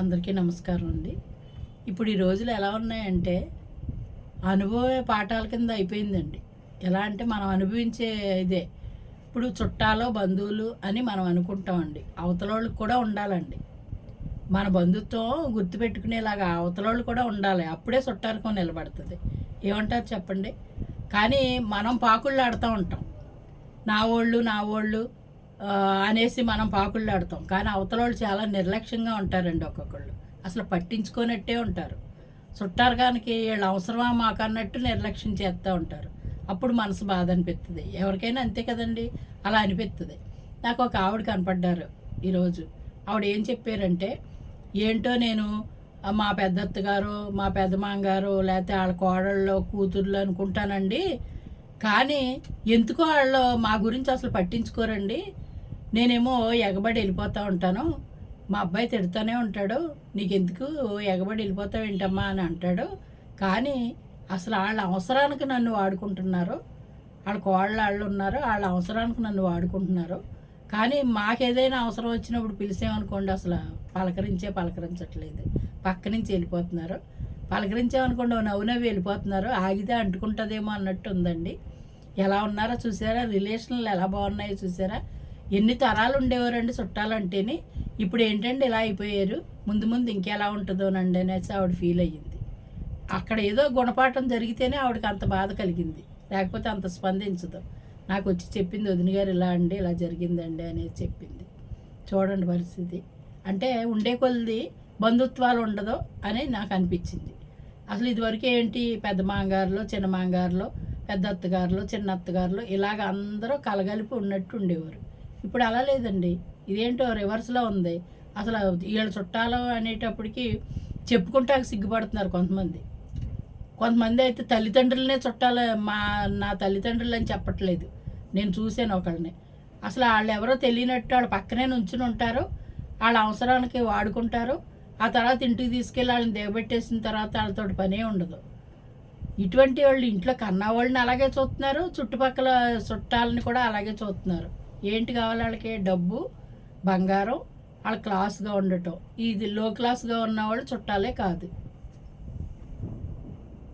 అందరికీ నమస్కారం అండి. ఇప్పుడు ఈ రోజులు ఎలా ఉన్నాయంటే అనుభవ పాఠాల కింద అయిపోయిందండి. ఎలా అంటే మనం అనుభవించే ఇదే. ఇప్పుడు చుట్టాలు బంధువులు అని మనం అనుకుంటామండి. అవతలోళ్ళకి కూడా ఉండాలండి. మన బంధుత్వం గుర్తుపెట్టుకునేలాగా అవతలోళ్ళు కూడా ఉండాలి. అప్పుడే చుట్టాలకు నిలబడుతుంది. ఏమంటారు చెప్పండి? కానీ మనం పాకుళ్ళు ఆడుతూ ఉంటాం. నా వాళ్ళు నా వాళ్ళు అనేసి మనం పాకుళ్ళాడతాం కానీ అవతల వాళ్ళు చాలా నిర్లక్ష్యంగా ఉంటారండి ఒక్కొక్కళ్ళు. అసలు పట్టించుకోనట్టే ఉంటారు. చుట్టారకానికి వీళ్ళు అవసరమా మాకు అన్నట్టు నిర్లక్ష్యం చేస్తూ ఉంటారు. అప్పుడు మనసు బాధ అనిపిస్తుంది ఎవరికైనా అంతే కదండి? అలా అనిపిస్తుంది నాకు ఒక ఆవిడ కనపడ్డారు ఈరోజు. ఆవిడ ఏం చెప్పారంటే ఏంటో నేను మా పెద్దత్త గారు మా పెద్దమామ గారు లేకపోతే వాళ్ళ కోడళ్ళు కూతుర్లు అనుకుంటానండి. కానీ ఎందుకో వాళ్ళు మా గురించి అసలు పట్టించుకోరండి. నేనేమో ఎగబడి వెళ్ళిపోతూ ఉంటాను. మా అబ్బాయి తిడుతూనే ఉంటాడు. నీకెందుకు ఎగబడి వెళ్ళిపోతావు ఏంటమ్మా అని అంటాడు. కానీ అసలు వాళ్ళ అవసరానికి నన్ను వాడుకుంటున్నారు. వాళ్ళ కోళ్ళ వాళ్ళు ఉన్నారు. వాళ్ళ అవసరానికి నన్ను వాడుకుంటున్నారు. కానీ మాకేదైనా అవసరం వచ్చినప్పుడు పిలిచామనుకోండి అసలు పలకరించే పలకరించట్లేదు. పక్క నుంచి వెళ్ళిపోతున్నారు. పలకరించామనుకోండి ఓ నవ్వు వెళ్ళిపోతున్నారు. ఆగితే అంటుకుంటుందేమో అన్నట్టు ఉందండి. ఎలా ఉన్నారో చూసారా? రిలేషన్లు ఎలా బాగున్నాయో చూసారా? ఎన్ని తరాలు ఉండేవారండి చుట్టాలంటేనే. ఇప్పుడు ఏంటండి ఇలా అయిపోయారు. ముందు ముందు ఇంకెలా ఉంటుందోనండి అనేసి ఆవిడ ఫీల్ అయ్యింది. అక్కడ ఏదో గుణపాఠం జరిగితేనే ఆవిడకి అంత బాధ కలిగింది. లేకపోతే అంత స్పందించదు. నాకు వచ్చి చెప్పింది వదిన గారు ఇలా అండి ఇలా జరిగిందండి అనేది చెప్పింది. చూడండి పరిస్థితి. అంటే ఉండే కొలిది బంధుత్వాలు ఉండదు అని నాకు అనిపించింది. అసలు ఇదివరకు ఏంటి? పెద్ద మాంగారులో చిన్న మాంగారులో పెద్ద అత్తగారులు చిన్న అత్తగారులు ఇలాగ అందరూ కలగలిపి ఉన్నట్టు ఉండేవారు. ఇప్పుడు అలా లేదండి. ఇదేంటో రివర్స్లో ఉంది. అసలు వీళ్ళ చుట్టాలు అనేటప్పటికి చెప్పుకుంటాక సిగ్గుపడుతున్నారు కొంతమంది. కొంతమంది అయితే తల్లిదండ్రులనే చుట్టాలు మా నా తల్లిదండ్రులు అని చెప్పట్లేదు. నేను చూశాను ఒకళ్ళని. అసలు వాళ్ళు ఎవరో తెలియనట్టు వాళ్ళు పక్కనే నుంచుని ఉంటారు. వాళ్ళ అవసరానికి వాడుకుంటారు. ఆ తర్వాత ఇంటికి తీసుకెళ్ళి వాళ్ళని దిగబెట్టేసిన తర్వాత వాళ్ళతో పనే ఉండదు. ఇటువంటి వాళ్ళు ఇంట్లో కన్నా వాళ్ళని అలాగే చూస్తున్నారు. చుట్టుపక్కల చుట్టాలని కూడా అలాగే చూస్తున్నారు. ఏంటి కావాలి వాళ్ళకి? డబ్బు బంగారం వాళ్ళ క్లాస్గా ఉండటం. ఇది లో క్లాస్గా ఉన్న వాళ్ళు చుట్టాలే కాదు.